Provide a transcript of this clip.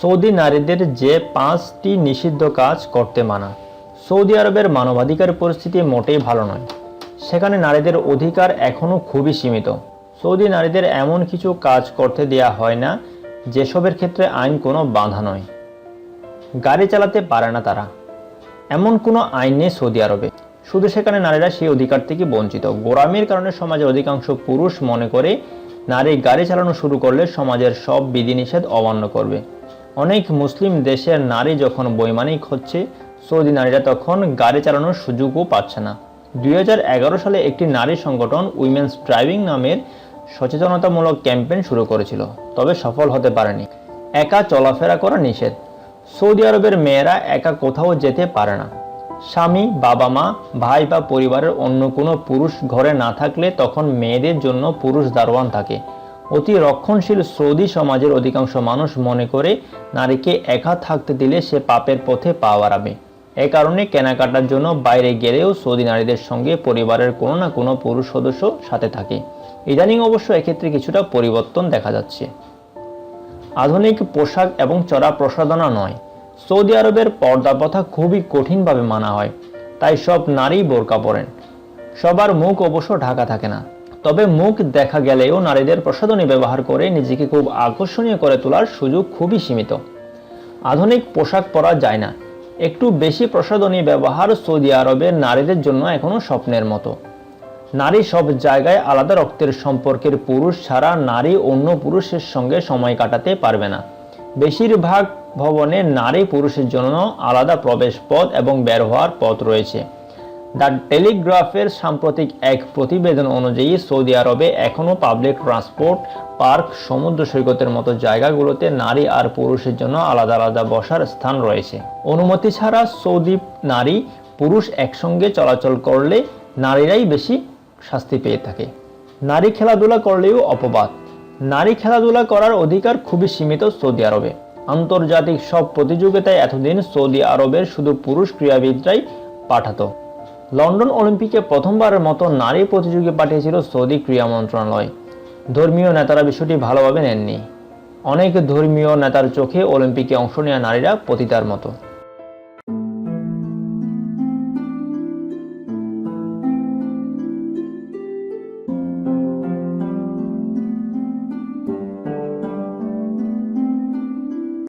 Saudi নারীদের যে পাঁচটি নিষিদ্ধ কাজ করতে মানা, সৌদি আরবের মানবাধিকার পরিস্থিতি মোটেই ভালো নয়। সেখানে নারীদের অধিকার এখনও খুবই সীমিত। সৌদি নারীদের এমন কিছু কাজ করতে দেয়া হয় না, যেসবের ক্ষেত্রে আইন কোনো বাধা নয়। গাড়ি চালাতে পারে না তারা। এমন কোনো আইন নেই সৌদি আরবে। শুধু সেখানে নারীরা সেই অধিকার থেকে বঞ্চিত। গোড়ামির কারণে সমাজের অধিকাংশ পুরুষ মনে করে, নারী গাড়ি চালানো শুরু করলে সমাজের সব বিধিনিষেধ অমান্য করবে। অনেক মুসলিম দেশের নারী যখন বৈমানিক হচ্ছে, সৌদি নারীরা তখন গাড়ি চালানোর সুযোগও পাচ্ছে না। দুই হাজার এগারো সালে একটি নারী সংগঠন উইমেন্স ড্রাইভিং নামের সচেতনতামূলক ক্যাম্পেইন শুরু করেছিল, তবে সফল হতে পারেনি। একা চলাফেরা করা নিষেধ। সৌদি আরবের মেয়েরা একা কোথাও যেতে পারে না। স্বামী, বাবা মা, ভাই বা পরিবারের অন্য কোনো পুরুষ ঘরে না থাকলে তখন মেয়েদের জন্য পুরুষ দারোয়ান থাকে। অতি রক্ষণশীল সৌদি সমাজের অধিকাংশ মানুষ মনে করে নারীকে একা থাকতে দিলে সে পাপের পথে পা বাড়াবে। এ কারণে কেনাকাটার জন্য বাইরে গেলেও সৌদি নারীদের সঙ্গে পরিবারের কোনো না কোনো পুরুষ সদস্য সাথে থাকে। ইদানিং অবশ্য এক্ষেত্রে কিছুটা পরিবর্তন দেখা যাচ্ছে। আধুনিক পোশাক এবং চড়া প্রসাধনা নয়। সৌদি আরবের পর্দা প্রথা খুবই কঠিনভাবে মানা হয়, তাই সব নারী বোরকা পরেন। সবার মুখ অবশ্য ঢাকা থাকে না। তবে মুখ দেখা গেলেও নারীদের প্রসাধনী ব্যবহার করে নিজেকে খুব আকর্ষণীয় করে তোলার সুযোগ খুবই সীমিত। আধুনিক পোশাক পরা যায় না। একটু বেশি প্রসাধনী ব্যবহার সৌদি আরবের নারীদের জন্য এখনও স্বপ্নের মতো। নারী সব জায়গায় আলাদা রক্তের সম্পর্কের পুরুষ ছাড়া নারী অন্য পুরুষের সঙ্গে সময় কাটাতে পারবে না। বেশিরভাগ ভবনে নারী পুরুষের জন্য আলাদা প্রবেশ পথ এবং বের হওয়ার পথ রয়েছে। দ্য টেলিগ্রাফের সাম্প্রতিক এক প্রতিবেদন অনুযায়ী সৌদি আরবে এখনও পাবলিক ট্রান্সপোর্ট, পার্ক, সমুদ্র সৈকতের মতো জায়গাগুলোতে নারী আর পুরুষের জন্য আলাদা আলাদা বসার স্থান রয়েছে। অনুমতি ছাড়া সৌদি নারী, পুরুষ একসঙ্গে চলাচল করলে নারীরাই বেশি শাস্তি পেয়ে থাকে। নারী খেলাধুলা করলেও অপবাদ। নারী খেলাধুলা করার অধিকার খুবই সীমিত সৌদি আরবে। আন্তর্জাতিক সব প্রতিযোগিতায় এতদিন সৌদি আরবের শুধু পুরুষ ক্রীড়াবিদরাই পাঠাতো। লন্ডন অলিম্পিকে প্রথমবারের মতো নারী প্রতিযোগী পাঠিয়েছিল সৌদি ক্রীড়া মন্ত্রণালয়। ধর্মীয় নেতারা বিষয়টি ভালোভাবে নেননি। অনেক ধর্মীয় নেতার চোখে অলিম্পিকে অংশ নেওয়া নারীরা পতিতার মতো।